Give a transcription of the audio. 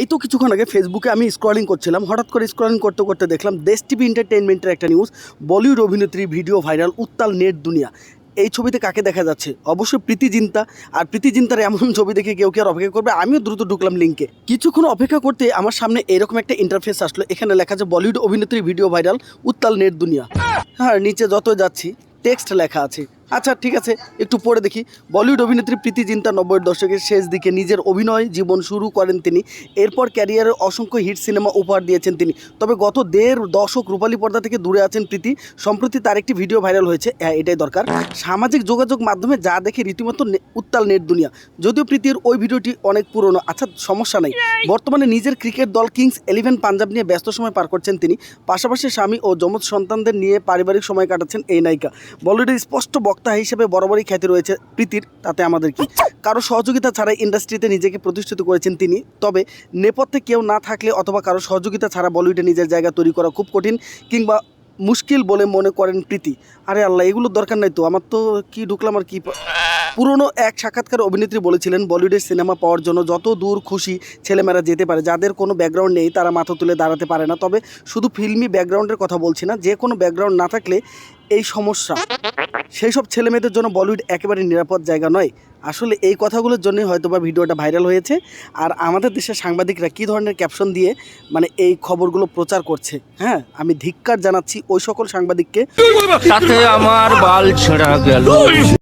এই তো কিছুক্ষণ আগে ফেসবুকে আমি স্ক্রলিং করছিলাম, হঠাৎ করে স্ক্রলিং করতে করতে দেখলাম দেশ টিভি এন্টারটেনমেন্টের একটা নিউজ বলিউড অভিনেত্রী ভিডিও ভাইরাল উত্তাল নেট দুনিয়া। এই ছবিতে কাকে দেখা যাচ্ছে? অবশ্যই প্রীতি জিন্তা, আর প্রীতি জিন্তার এমন ছবি দেখে কেউ কি আর অপেক্ষা করবে? আমিও দ্রুত ঢুকলাম লিঙ্কে কিছুক্ষণ অপেক্ষা করতে আমার সামনে এরকম একটা ইন্টারফেস আসলো, এখানে লেখা আছে বলিউড অভিনেত্রী ভিডিও ভাইরাল উত্তাল নেট দুনিয়া। হ্যাঁ নিচে যত যাচ্ছি টেক্সট লেখা আছে। আচ্ছা ঠিক আছে, একটু পড়ে দেখি। বলিউড অভিনেত্রী প্রীতি জিন্তা নব্বইয়ের দশকের শেষ দিকে নিজের অভিনয় জীবন শুরু করেন তিনি। এরপর ক্যারিয়ারের অসংখ্য হিট সিনেমা উপহার দিয়েছেন তিনি। তবে গত দেড় দশক রূপালী পর্দা থেকে দূরে আছেন প্রীতি। সম্প্রতি তার একটি ভিডিও ভাইরাল হয়েছে। হ্যাঁ এটাই দরকার। সামাজিক যোগাযোগ মাধ্যমে যা দেখে রীতিমতো উত্তাল নেট দুনিয়া। যদিও প্রীতির ওই ভিডিওটি অনেক পুরনো। আচ্ছা সমস্যা নেই। বর্তমানে নিজের ক্রিকেট দল কিংস ইলেভেন পাঞ্জাব নিয়ে ব্যস্ত সময় পার করছেন তিনি। পাশাপাশি স্বামী ও যমজ সন্তানদের নিয়ে পারিবারিক সময় কাটাচ্ছেন এই নায়িকা। বলিউডের স্পষ্ট বক্তা হিসেবে বরাবরই খ্যাতি রয়েছে প্রীতির তাতে আমাদের কি কারও সহযোগিতা ছাড়াই ইন্ডাস্ট্রিতে নিজেকে প্রতিষ্ঠিত করেছেন তিনি। তবে নেপথ্যে কেউ না থাকলে অথবা কারও সহযোগিতা ছাড়া বলিউডে নিজের জায়গা তৈরি করা খুব কঠিন কিংবা মুশকিল বলে মনে করেন প্রীতি। আরে আল্লাহ এগুলোর দরকার নাই তো। আমার তো কি ঢুকলাম আর কি পুরনো এক সাক্ষাৎকার অভিনেত্রী বলেছিলেন, বলিউডের সিনেমা পাওয়ার জন্য যত দূর খুশি ছেলেমেয়েরা যেতে পারে। যাদের কোনো ব্যাকগ্রাউন্ড নেই, তারা মাথা তুলে দাঁড়াতে পারে না। তবে শুধু ফিল্মি ব্যাকগ্রাউন্ডের কথা বলছি না, যে কোনো ব্যাকগ্রাউন্ড না থাকলে এই সমস্যা। সেই সব ছেলেমেয়েদের জন্য বলিউড একেবারে নিরাপদ জায়গা নয়। আসলে এই কথাগুলোর জন্যই হয়তো বা ভিডিওটা ভাইরাল হয়েছে। আর আমাদের দেশের সাংবাদিকরা কী ধরনের ক্যাপশন দিয়ে মানে এই খবরগুলো প্রচার করছে? হ্যাঁ আমি ধিক্কার জানাচ্ছি ওই সকল সাংবাদিককে। তাতে আমার বাল ছেঁড়া গেল।